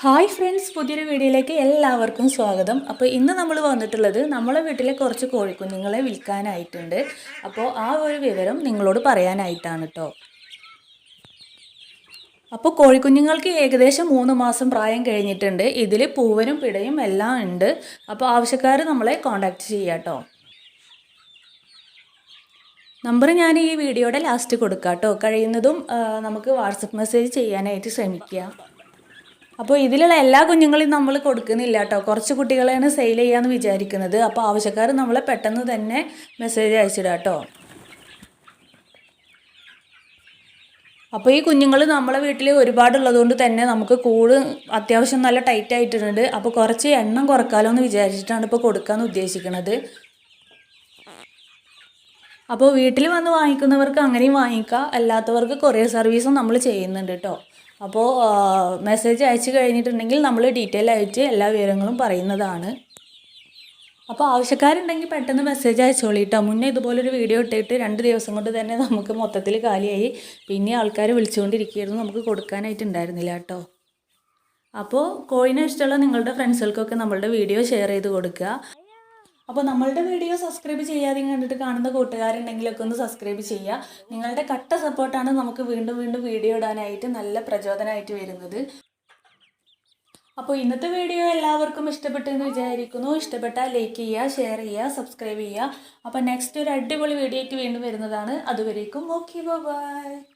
Hi friends പുതിയൊരു വീഡിയോയിലേക്ക് എല്ലാവർക്കും സ്വാഗതം. അപ്പോൾ ഇന്ന് നമ്മൾ വന്നിട്ടുള്ളത് നമ്മളെ വീട്ടിലെ കുറച്ച് കോഴിക്കുഞ്ഞുങ്ങളെ വിൽക്കാനായിട്ടുണ്ട്. അപ്പോൾ ആ ഒരു വിവരം നിങ്ങളോട് പറയാനായിട്ടാണ് കേട്ടോ അപ്പോൾ കോഴിക്കുഞ്ഞുങ്ങൾക്ക് ഏകദേശം മൂന്ന് മാസം പ്രായം കഴിഞ്ഞിട്ടുണ്ട്. ഇതിൽ പൂവനും പിടയും എല്ലാം ഉണ്ട്. അപ്പോൾ ആവശ്യക്കാർ നമ്മളെ കോൺടാക്റ്റ് ചെയ്യാം കേട്ടോ നമ്പർ ഞാൻ ഈ വീഡിയോയുടെ ലാസ്റ്റ് കൊടുക്കാം കേട്ടോ കഴിയുന്നതും നമുക്ക് വാട്സപ്പ് മെസ്സേജ് ചെയ്യാനായിട്ട് ശ്രമിക്കുക അപ്പോൾ ഇതിലുള്ള എല്ലാ കുഞ്ഞുങ്ങളെയും നമ്മൾ കൊടുക്കുന്നില്ല കേട്ടോ. കുറച്ച് കുട്ടികളെയാണ് സെയിൽ ചെയ്യാമെന്ന് വിചാരിക്കുന്നത്. അപ്പോൾ ആവശ്യക്കാർ നമ്മളെ പെട്ടെന്ന് തന്നെ മെസ്സേജ് അയച്ചിടാം കേട്ടോ. അപ്പോൾ ഈ കുഞ്ഞുങ്ങൾ നമ്മളെ വീട്ടിൽ ഒരുപാടുള്ളതുകൊണ്ട് തന്നെ നമുക്ക് കൂട് അത്യാവശ്യം നല്ല ടൈറ്റ് ആയിട്ടുണ്ട്. അപ്പോൾ കുറച്ച് എണ്ണം കുറക്കാലോ എന്ന് വിചാരിച്ചിട്ടാണ് ഇപ്പോൾ കൊടുക്കാമെന്ന് ഉദ്ദേശിക്കുന്നത് അപ്പോൾ വീട്ടിൽ വന്ന് വാങ്ങിക്കുന്നവർക്ക് അങ്ങനെയും വാങ്ങിക്കാം. അല്ലാത്തവർക്ക് കൊറിയർ സർവീസും നമ്മൾ ചെയ്യുന്നുണ്ട് കേട്ടോ അപ്പോൾ മെസ്സേജ് അയച്ചു കഴിഞ്ഞിട്ടുണ്ടെങ്കിൽ നമ്മൾ ഡീറ്റെയിൽ ആയിട്ട് എല്ലാ വിവരങ്ങളും പറയുന്നതാണ്. അപ്പോൾ ആവശ്യക്കാരുണ്ടെങ്കിൽ പെട്ടെന്ന് മെസ്സേജ് അയച്ചോളി കേട്ടോ മുന്നേ ഇതുപോലൊരു വീഡിയോ ഇട്ടിട്ട് രണ്ട് ദിവസം കൊണ്ട് തന്നെ നമുക്ക് മൊത്തത്തിൽ കാലിയായി. പിന്നെ ആൾക്കാർ വിളിച്ചുകൊണ്ടിരിക്കുകയായിരുന്നു നമുക്ക് കൊടുക്കാനായിട്ടുണ്ടായിരുന്നില്ല കേട്ടോ അപ്പോൾ കോഴിനെ ഇഷ്ടമുള്ള നിങ്ങളുടെ ഫ്രണ്ട്സുകൾക്കൊക്കെ നമ്മളുടെ വീഡിയോ ഷെയർ ചെയ്ത് കൊടുക്കുക. അപ്പോൾ നമ്മളുടെ വീഡിയോ സബ്സ്ക്രൈബ് ചെയ്യാതെ കണ്ടിട്ട് കാണുന്ന കൂട്ടുകാരുണ്ടെങ്കിലൊക്കെ ഒന്ന് സബ്സ്ക്രൈബ് ചെയ്യുക നിങ്ങളുടെ കട്ട സപ്പോർട്ടാണ് നമുക്ക് വീണ്ടും വീണ്ടും വീഡിയോ ഇടാനായിട്ട് നല്ല പ്രചോദനമായിട്ട് വരുന്നത്. അപ്പോൾ ഇന്നത്തെ വീഡിയോ എല്ലാവർക്കും ഇഷ്ടപ്പെട്ടെന്ന് വിചാരിക്കുന്നു. ഇഷ്ടപ്പെട്ടാൽ ലൈക്ക് ചെയ്യുക ഷെയർ ചെയ്യുക സബ്സ്ക്രൈബ് ചെയ്യുക അപ്പോൾ നെക്സ്റ്റ് ഒരു അടിപൊളി വീഡിയോ ആയിട്ട് വീണ്ടും വരുന്നതാണ്. അതുവരേക്കും ഓക്കെ ബൈ